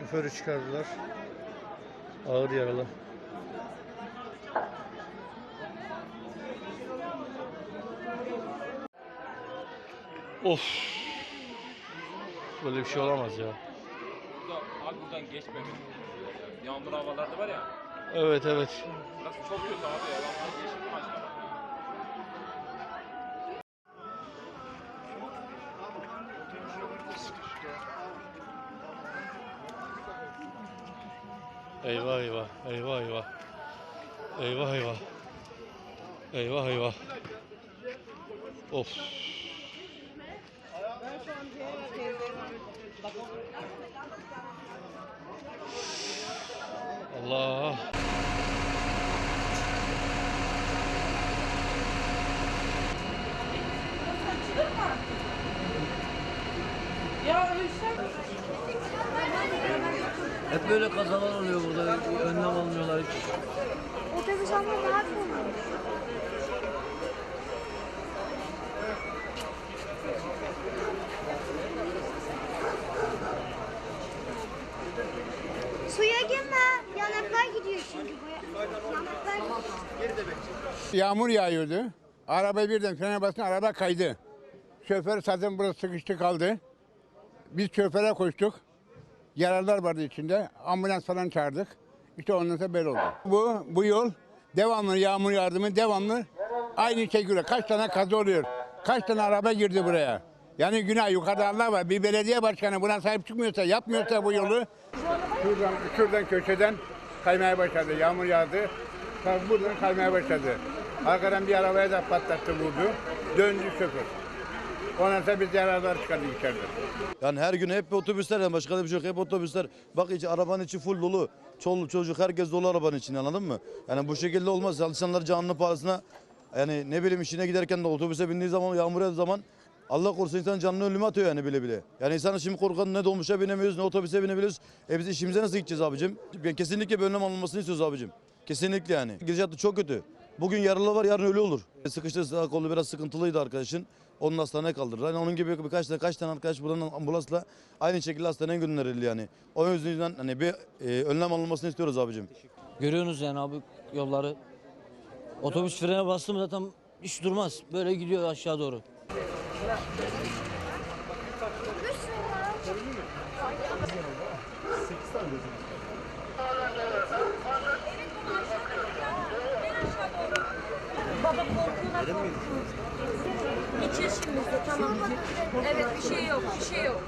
Şoförü çıkardılar. Ağır yaralı. Of. Böyle bir şey olamaz ya. Burada, abi buradan geçmemek. Yağmur havalarda var ya. Evet evet. Burası çok kötü abi ya. Ben bunu Eyvah eyvah. Eyvah eyvah. Eyvah eyvah. Eyvah eyvah. Of. Allah. Ya ölsem Hep böyle kazalar oluyor burada. Önlem almıyorlar hiç. Otobüs ama rahat olmuyor. Suya girme. Yanaklar gidiyor çünkü bu. Yanaklar gidiyor. Yağmur yağıyordu. Araba birden frene basınca araba kaydı. Şoför zaten burada sıkıştı kaldı. Biz şoföre koştuk. Yaralılar vardı içinde. Ambulans falan çağırdık. İşte ondan sonra böyle oldu. Bu, bu yol devamlı yağmur yardımı devamlı aynı şekilde. Kaç tane kaza oluyor? Kaç tane araba girdi buraya? Yani günah yukarıda Allah var. Bir belediye başkanı buna sahip çıkmıyorsa, yapmıyorsa bu yolu şuradan, şuradan köşeden kaymaya başladı. Yağmur yağdı. Buradan kaymaya başladı. Arkadan bir arabaya da patlattı vurdu. Döndü şoför. Ondan sonra biz yaralar çıkardık içeride. Yani her gün hep otobüsler yani başka bir şey yok. Hep otobüsler. Bak içi arabanın içi full dolu. Çoluk çocuk herkes dolu arabanın içinde anladın mı? Yani bu şekilde olmaz. İnsanlar canlı pahasına yani ne bileyim işine giderken de otobüse bindiği zaman yağmur yağdığı zaman Allah korusun insan canını ölüme atıyor yani bile bile. Yani insanın şimdi korkan ne dolmuşa binemiyoruz ne otobüse binebiliyoruz. E biz işimize nasıl gideceğiz abicim? Ben kesinlikle bir önlem alınmasını istiyoruz abicim. Kesinlikle yani. Gidişatı çok kötü. Bugün yaralı var yarın ölü olur. Sıkıştı sağ kolu biraz sıkıntılıydı arkadaşın. Onun hastaneye kaldırdılar. Yani onun gibi birkaç tane kaç tane arkadaş buradan ambulansla aynı şekilde hastaneye gönderildi yani. O yüzden hani bir e, önlem alınmasını istiyoruz abicim. Görüyorsunuz yani abi yolları. Otobüs frene bastı mı zaten hiç durmaz. Böyle gidiyor aşağı doğru. Baba korkuyorlar korkuyor. Hiç yaşımızda tamam. Evet bir şey yok bir şey yok.